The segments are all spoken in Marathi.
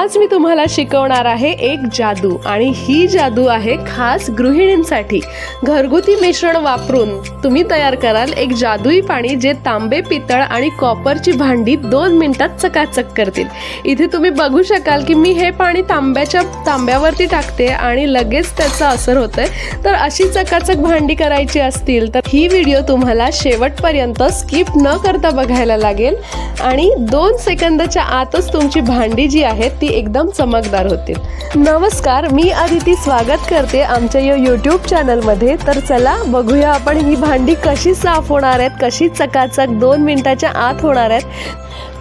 आज मी तुम्हाला शिकवणार आहे एक जादू आणि ही जादू आहे खास गृहिणींसाठी. घरगुती मिश्रण वापरून तुम्ही तयार कराल एक जादुई पाणी जे तांबे पितळ आणि कॉपरची भांडी दोन मिनिटात चकाचक करतील. इथे तुम्ही बघू शकाल की मी हे पाणी तांब्याच्या तांब्यावरती टाकते आणि लगेच त्याचा असर होतोय. तर अशी चकाचक भांडी करायची असतील तर ही व्हिडिओ तुम्हाला शेवटपर्यंत स्किप न करता बघायला लागेल. आणि दोन सेकंदाच्या आतच तुमची भांडी जी आहे ती एकदम चमकदार होतील. नमस्कार मी आदिती स्वागत करते आमच्या या यूट्यूब चॅनलमध्ये तर चला बघूया आपण ही भांडी कशी साफ होणार आहेत कशी चकाचक दोन मिनिटाच्या आत होणार आहेत.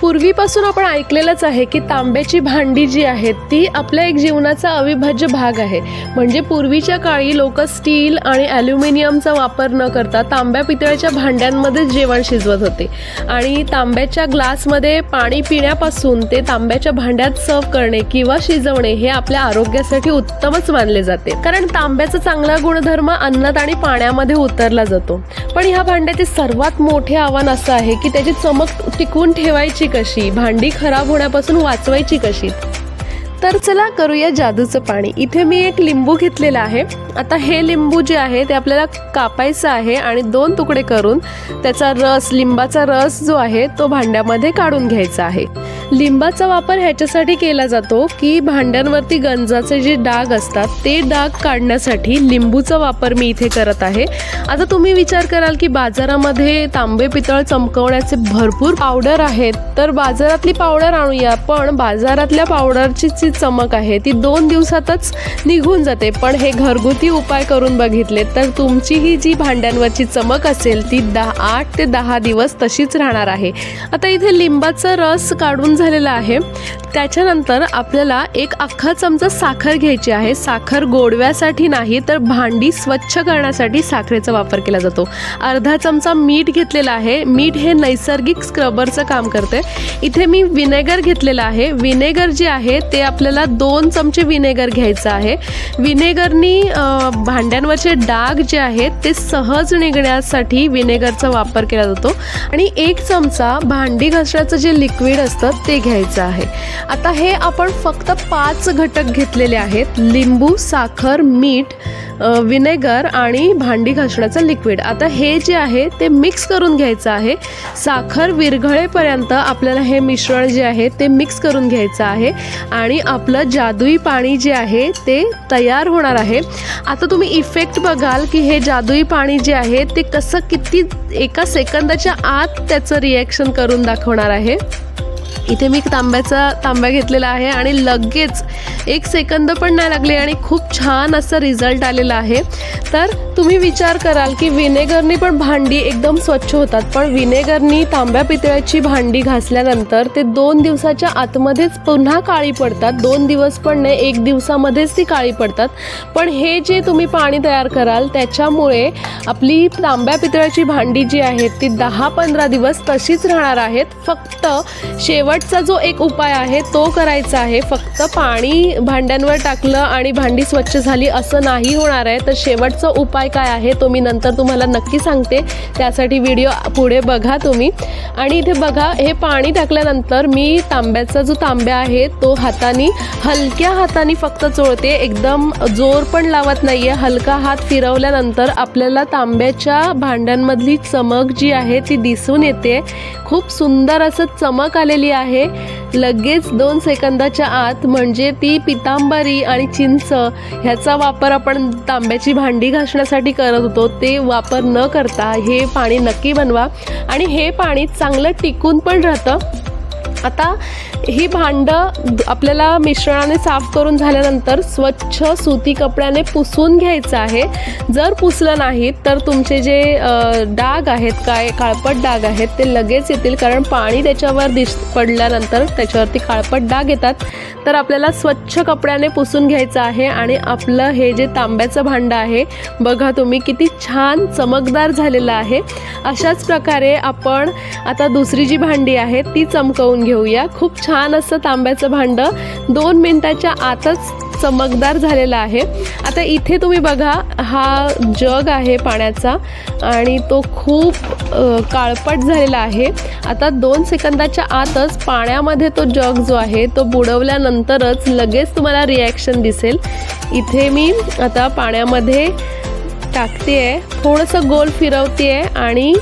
पूर्वीपासून आपण ऐकलेलंच आहे की तांब्याची भांडी जी आहेत ती आपल्या एक जीवनाचा अविभाज्य भाग आहे. म्हणजे पूर्वीच्या काळी लोक स्टील आणि ॲल्युमिनियमचा वापर न करता तांब्या पितळ्याच्या भांड्यांमध्ये जेवण शिजवत होते. आणि तांब्याच्या ग्लासमध्ये पाणी पिण्यापासून ते तांब्याच्या भांड्यात सर्व करणे किंवा शिजवणे हे आपल्या आरोग्यासाठी उत्तमच मानले जाते. कारण तांब्याचा चांगला गुणधर्म अन्नात आणि पाण्यामध्ये उतरला जातो. पण ह्या भांड्याचे सर्वात मोठे आव्हान असं आहे की त्याची चमक टिकवून ठेवायची कशी? भांडी खराब होण्यापासून वाचवायची कशी? तर चला करूया जादूचं पाणी. इथे मी एक लिंबू घेतलेला आहे. आता हे लिंबू जे आहे ते आपल्याला कापायचं आहे आणि दोन तुकडे करून त्याचा रस लिंबाचा रस जो आहे तो भांड्यामध्ये काढून घ्यायचा आहे. लिंबाचा वापर ह्याच्यासाठी केला जातो की भांड्यांवरती गंजाचे जे डाग असतात ते डाग काढण्यासाठी लिंबूचा वापर मी इथे करत आहे. आता तुम्ही विचार कराल की बाजारामध्ये तांबे पितळ चमकवण्याचे भरपूर पावडर आहेत. तर बाजारातली पावडर आणूया. पण बाजारातल्या पावडरची जी चमक आहे ती दोन दिवसातच निघून जाते. पण हे घरगुती उपाय करून बघितले तर तुमची ही जी भांड्यांवरची चमक असेल ती दहा आठ ते दहा दिवस तशीच राहणार आहे. आता इथे लिंबाचा रस काढून झालेला आहे. त्याच्यानंतर आपल्याला एक अख्खा चमचा साखर घ्यायची आहे. साखर गोडव्यासाठी नाही तर भांडी स्वच्छ करण्यासाठी साखरेचा वापर केला जातो. अर्धा चमचा मीठ घेतलेला आहे. मीठ हे नैसर्गिक स्क्रबरचं काम करते. इथे मी विनेगर घेतलेलं आहे. विनेगर जे आहे ते आपल्याला दोन चमचे विनेगर घ्यायचं आहे. विनेगरनी भांड्यांवरचे डाग जे आहेत ते सहज निघण्यासाठी विनेगरचा वापर केला जातो. आणि एक चमचा भांडी घासण्याचं जे लिक्विड असतं ते घ्यायचं आहे. आता हे आपण फक्त पाच घटक घेतलेले आहेत. लिंबू साखर मीठ विनेगर आणि भांडी घासण्याचं लिक्विड. आता हे जे आहे ते मिक्स करून घ्यायचं आहे. साखर विरघळेपर्यंत आपल्याला हे मिश्रण जे आहे ते मिक्स करून घ्यायचं आहे. आणि आपलं जादुई पाणी जे आहे ते तयार होणार आहे. आता तुम्ही इफेक्ट बघाल की हे जादुई पाणी जे आहे ते कसं किती एका सेकंदाच्या आत त्याचं रिॲक्शन करून दाखवणार आहे. इथे मी तांब्याचा तांब्या घेतलेला आहे आणि लगेच एक सेकंद पण नाही लागले आणि खूप छान असं रिझल्ट आलेला आहे. तर तुम्ही विचार कराल की विनेगरनी पण भांडी एकदम स्वच्छ होतात पण विनेगरनी तांब्या पितळ्याची भांडी घासल्यानंतर ते दोन दिवसाच्या आतमध्येच पुन्हा काळी पडतात. दोन दिवस पण नाही एक दिवसामध्येच ती काळी पडतात. पण हे जे तुम्ही पाणी तयार कराल त्याच्यामुळे आपली तांब्या पितळ्याची भांडी जी आहेत ती दहा पंधरा दिवस तशीच राहणार आहेत. फक्त शेवट शेवटचा जो एक उपाय आहे तो करायचा आहे. फक्त पाणी भांड्यांवर टाकलं आणि भांडी स्वच्छ झाली असं नाही होणार आहे. तर शेवटचा उपाय काय आहे तो मी नंतर तुम्हाला नक्की सांगते. त्यासाठी व्हिडिओ पुढे बघा तुम्ही. आणि इथे बघा हे पाणी टाकल्यानंतर मी तांब्याचा जो तांब्या आहे तो हाताने हलक्या हाताने फक्त चोळते. एकदम जोर पण लावत नाही आहे हलका हात फिरवल्यानंतर आपल्याला तांब्याच्या भांड्यांमधली चमक जी आहे ती दिसून येते. खूप सुंदर असं चमक आलेली आहे. लगेच दोन सेकंदाच्या आत म्हणजे ती पितांबरी आणि चिंच ह्याचा वापर आपण तांब्याची भांडी घासण्यासाठी करत होतो. ते वापर न करता हे पाणी नक्की बनवा. आणि हे पाणी चांगलं टिकून पण राहतं. आता ही भांडं आपल्याला मिश्रणाने साफ करून झाल्यानंतर स्वच्छ सुती कपड्याने पुसून घ्यायचं आहे. जर पुसलं नाही तर तुमचे जे डाग आहेत काय काळपट डाग आहेत ते लगेच येतील कारण पाणी त्याच्यावर दिस पडल्यानंतर त्याच्यावरती काळपट डाग येतात. तर आपल्याला स्वच्छ कपड्याने पुसून घ्यायचं आहे आणि आपलं हे जे तांब्याचं भांडं आहे बघा तुम्ही किती छान चमकदार झालेलं आहे. अशाच प्रकारे आपण आता दुसरी जी भांडी आहे ती चमकवून घेऊया. खूप छान छान असं तांब्याचं भांडं दोन मिनटाच्या आतच चमकदार झालेला आहे. आता इथे तुम्ही बघा हा जग आहे पाण्याचा आणि तो खूप काळपट झालेला आहे. आता दोन सेकंदाच्या आतच पाण्यामध्ये तो जग जो आहे तो बुडवल्यानंतरच लगेच तुम्हाला रिॲक्शन दिसेल. इथे मी आता पाण्यामध्ये टाकते आहे थोडंसं गोल फिरवते आहे आणि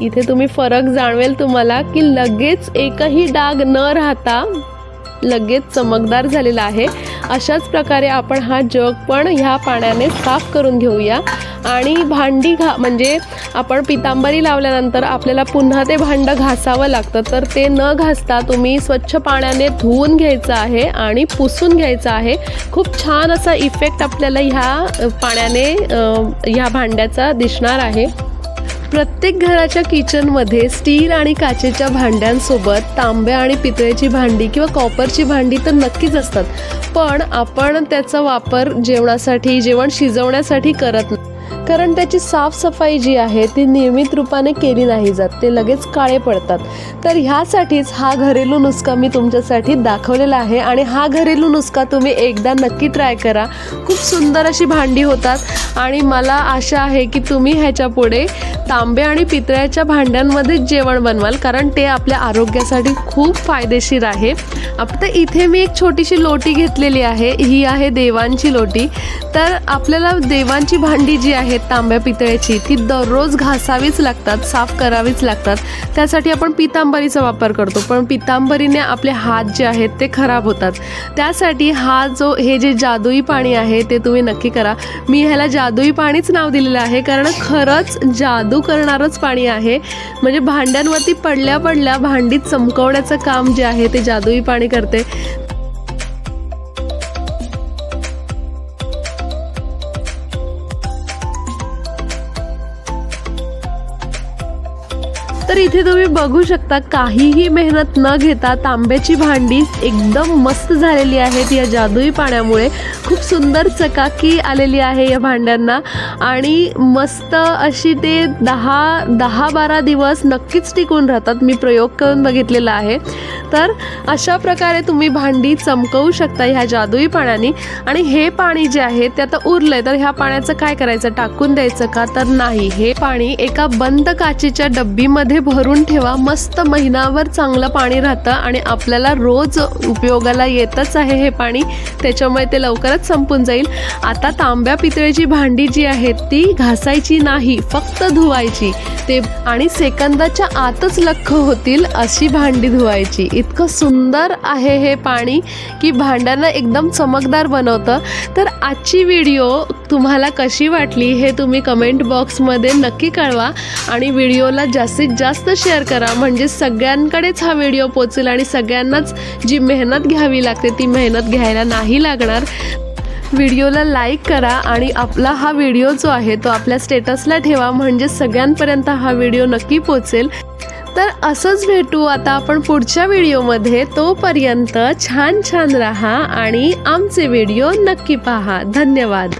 इथे तुम्ही फरक जाणवेल तुम्हाला की लगेच एकही डाग न राहता लगेच चमकदार झालेला आहे. अशाच प्रकारे आपण हा जग पण ह्या पाण्याने साफ करून घेऊया. आणि भांडी घा म्हणजे आपण पितांबरी लावल्यानंतर आपल्याला पुन्हा ते भांडं घासावं लागतं. तर ते न घासता तुम्ही स्वच्छ पाण्याने धुवून घ्यायचं आहे आणि पुसून घ्यायचं आहे. खूप छान असा इफेक्ट आपल्याला ह्या पाण्याने ह्या भांड्याचा दिसणार आहे. प्रत्येक घराच्या किचनमध्ये स्टील आणि काचेच्या भांड्यांसोबत तांब्या आणि पितळेची भांडी किंवा कॉपरची भांडी तर नक्कीच असतात. पण आपण त्याचा वापर जेवणासाठी जेवण शिजवण्यासाठी करत नाही. कारण त्याची साफसफाई जी आहे ती नियमित रूपाने केली नाही जात. ते लगेच काळे पडतात. तर ह्यासाठीच हा घरेलू नुसका मी तुमच्यासाठी दाखवलेला आहे आणि हा घरेलू नुसका तुम्ही एकदा नक्की ट्राय करा. खूप सुंदर अशी भांडी होतात आणि मला आशा आहे की तुम्ही ह्याच्या पुढे तांबे आणि पितळ्याच्या भांड्यांमध्येच जेवण बनवाल कारण ते आपल्या आरोग्यासाठी खूप फायदेशीर आहे. आता इथे मी एक छोटीशी लोटी घेतलेली आहे. ही आहे देवांची लोटी. तर आपल्याला देवांची भांडी जी आहेत तांब्या पितळ्याची ती दररोज घासावीच लागतात साफ करावीच लागतात. त्यासाठी आपण पितांबरीचा वापर करतो. पण पितांबरीने आपले हात जे आहेत ते खराब होतात. त्यासाठी हा जो हे जे जादुई पाणी आहे ते तुम्ही नक्की करा. मी ह्याला जादुई पाणीच नाव दिलेलं आहे कारण खरंच जादू करणारच पाणी आहे. म्हणजे भांड्यांवरती पडल्या पडल्या भांडी चमकवण्याचं काम जे आहे ते जादुई पाणी करते. तर इथे तुम्ही बघू शकता काहीही मेहनत न घेता तांब्याची भांडी एकदम मस्त झालेली आहेत या जादुई पाण्यामुळे. खूप सुंदर चकाकी आलेली आहे या भांड्यांना. आणि मस्त अशी ते दहा दहा बारा दिवस नक्कीच टिकून राहतात. मी प्रयोग करून बघितलेला आहे. तर अशा प्रकारे तुम्ही भांडी चमकवू शकता ह्या जादुई पाण्याने. आणि हे पाणी जे आहे ते आता उरलंय. तर ह्या पाण्याचं काय करायचं? टाकून द्यायचं का? तर नाही. हे पाणी एका बंद काचेच्या डब्बीमध्ये भरून ठेवा. मस्त महिनाभर चांगलं पाणी राहतं आणि आपल्याला रोज उपयोगाला येतच आहे हे पाणी. त्याच्यामुळे ते लवकरच संपून जाईल. आता तांब्या पितळेची भांडी जी आहेत ती घासायची नाही फक्त धुवायची. ते आणि सेकंदाच्या आतच लख्ख होतील अशी भांडी धुवायची. इतकं सुंदर आहे हे पाणी की भांड्यांना एकदम चमकदार बनवतं. तर आजची व्हिडिओ तुम्हाला कशी वाटली हे तुम्ही कमेंट बॉक्समध्ये नक्की कळवा आणि व्हिडिओला जास्तीत जास्त शेअर करा. म्हणजे सगळ्यांकडेच हा व्हिडिओ पोचेल आणि सगळ्यांनाच जी मेहनत घ्यावी लागते ती मेहनत घ्यायला नाही लागणार. व्हिडिओला लाईक करा आणि आपला हा व्हिडिओ जो आहे तो आपल्या स्टेटसला ठेवा. म्हणजे सगळ्यांपर्यंत हा व्हिडिओ नक्की पोचेल तर असंच भेटू आता आपण पुढच्या व्हिडिओमध्ये. तोपर्यंत छान छान राहा आणि आमचे व्हिडिओ नक्की पहा. धन्यवाद.